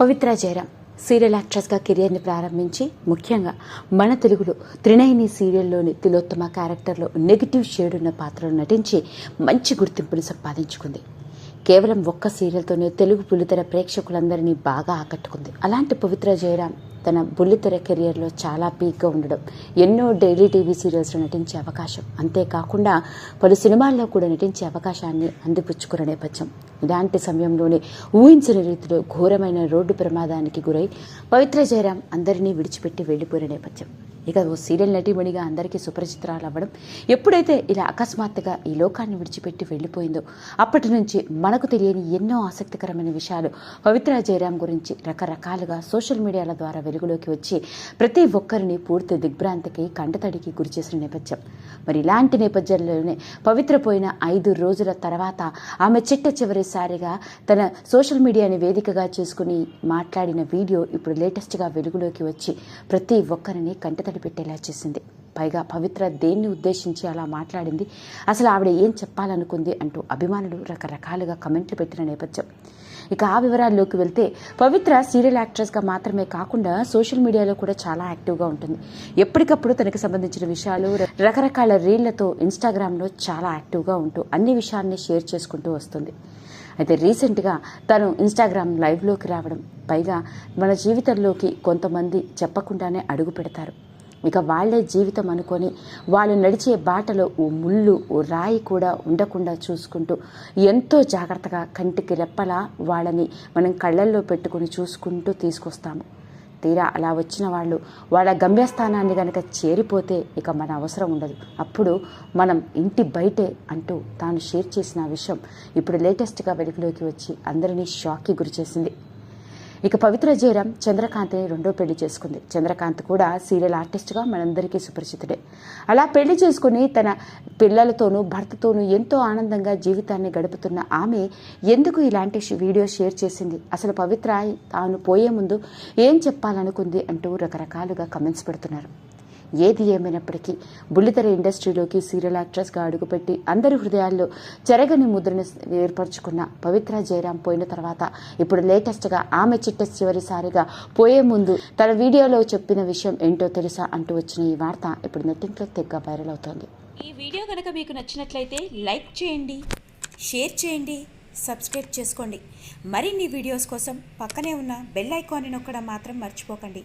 పవిత్ర Jayaram serial యాక్ట్రెస్గా కెరియర్ని ప్రారంభించి ముఖ్యంగా మన తెలుగులో త్రినయని సీరియల్లోని తిలోత్తమ క్యారెక్టర్లో నెగిటివ్ షేడ్ ఉన్న పాత్రలో నటించి మంచి గుర్తింపును సంపాదించుకుంది. కేవలం ఒక్క సీరియల్తోనే తెలుగు బుల్లితెర ప్రేక్షకులందరినీ బాగా ఆకట్టుకుంది. అలాంటి పవిత్ర జయరాం తన బుల్లితెర కెరియర్లో చాలా పీక్గా ఉండడం ఎన్నో డైలీ టీవీ సీరియల్స్లో నటించే అవకాశం. అంతేకాకుండా పలు సినిమాల్లో కూడా నటించే అవకాశాన్ని అందిపుచ్చుకున్న నేపథ్యం. ఇలాంటి సమయంలోనే ఊహించని రీతిలో ఘోరమైన రోడ్డు ప్రమాదానికి గురై పవిత్ర జయరాం అందరినీ విడిచిపెట్టి వెళ్ళిపోయిన నేపథ్యం. ఇక ఓ సీరియల్ నటీమణిగా అందరికీ సుపరిచితురాలు అవ్వడం ఎప్పుడైతే ఇలా అకస్మాత్తుగా ఈ లోకాన్ని విడిచిపెట్టి వెళ్ళిపోయిందో అప్పటి నుంచి మనకు తెలియని ఎన్నో ఆసక్తికరమైన విషయాలు పవిత్ర జయరాం గురించి రకరకాలుగా సోషల్ మీడియాల ద్వారా వెలుగులోకి వచ్చి ప్రతి ఒక్కరిని పూర్తి దిగ్భ్రాంతికి కంటతడికి గురి చేసిన నేపథ్యం. మరి ఇలాంటి నేపథ్యంలోనే పవిత్ర పోయిన ఐదు రోజుల తర్వాత ఆమె చిట్ట చివరిసారిగా తన సోషల్ మీడియాని వేదికగా చేసుకుని మాట్లాడిన వీడియో ఇప్పుడు లేటెస్ట్గా వెలుగులోకి వచ్చి ప్రతి ఒక్కరిని కంటతడి పెట్టేలా చేసింది. పైగా పవిత్ర దేన్ని ఉద్దేశించి అలా మాట్లాడింది. అసలు ఆవిడ ఏం చెప్పాలనుకుంది అంటూ అభిమానులు రకరకాలుగా కమెంట్లు పెట్టిన నేపథ్యం. ఇక ఆ వివరాల్లోకి వెళ్తే పవిత్ర సీరియల్ యాక్ట్రెస్గా మాత్రమే కాకుండా సోషల్ మీడియాలో కూడా చాలా యాక్టివ్గా ఉంటుంది. ఎప్పటికప్పుడు తనకు సంబంధించిన విషయాలు రకరకాల రీళ్ళతో ఇన్స్టాగ్రామ్లో చాలా యాక్టివ్గా ఉంటూ అన్ని విషయాల్ని షేర్ చేసుకుంటూ వస్తుంది. అయితే రీసెంట్గా తను ఇన్స్టాగ్రామ్ లైవ్లోకి రావడం. పైగా మన జీవితంలోకి కొంతమంది చెప్పకుండానే అడుగు పెడతారు. ఇక వాళ్ళే జీవితం అనుకొని వాళ్ళు నడిచే బాటలో ఓ ముళ్ళు ఓ రాయి కూడా ఉండకుండా చూసుకుంటూ ఎంతో జాగ్రత్తగా కంటికి రెప్పలా వాళ్ళని మనం కళ్ళల్లో పెట్టుకొని చూసుకుంటూ తీసుకొస్తాము. తీరా అలా వచ్చిన వాళ్ళు వాళ్ళ గమ్యస్థానాన్ని కనుక చేరిపోతే ఇక మన అవసరం ఉండదు. అప్పుడు మనం ఇంటి బయటే అంటూ తాను షేర్ చేసిన విషయం ఇప్పుడు లేటెస్ట్గా వెలుగులోకి వచ్చి అందరినీ షాక్కి గురిచేసింది. ఇక పవిత్ర జయరాం చంద్రకాంత్ని రెండో పెళ్ళి చేసుకుంది. చంద్రకాంత్ కూడా సీరియల్ ఆర్టిస్ట్గా మనందరికీ సుపరిచితుడే. అలా పెళ్ళి చేసుకుని తన పిల్లలతోనూ భర్తతోనూ ఎంతో ఆనందంగా జీవితాన్ని గడుపుతున్న ఆమె ఎందుకు ఇలాంటి వీడియో షేర్ చేసింది? అసలు పవిత్ర తాను పోయే ముందు ఏం చెప్పాలనుకుంది అంటూ రకరకాలుగా కమెంట్స్ పెడుతున్నారు. ఏది ఏమైనప్పటికీ బుల్లితెర ఇండస్ట్రీలోకి సీరియల్ యాక్ట్రెస్గా అడుగుపెట్టి అందరి హృదయాల్లో చెరగని ముద్రను ఏర్పరచుకున్న పవిత్ర జయరాం పోయిన తర్వాత ఇప్పుడు లేటెస్ట్గా ఆమె చిట్ట చివరిసారిగా పోయే ముందు తన వీడియోలో చెప్పిన విషయం ఏంటో తెలుసా అంటూ వచ్చిన ఈ వార్త ఇప్పుడు నెట్టింట్లో తెగ్గ వైరల్ అవుతోంది. ఈ వీడియో కనుక మీకు నచ్చినట్లయితే లైక్ చేయండి షేర్ చేయండి సబ్స్క్రైబ్ చేసుకోండి. మరిన్ని వీడియోస్ కోసం పక్కనే ఉన్న బెల్ ఐకాన్ని నొక్కడం మాత్రం మర్చిపోకండి.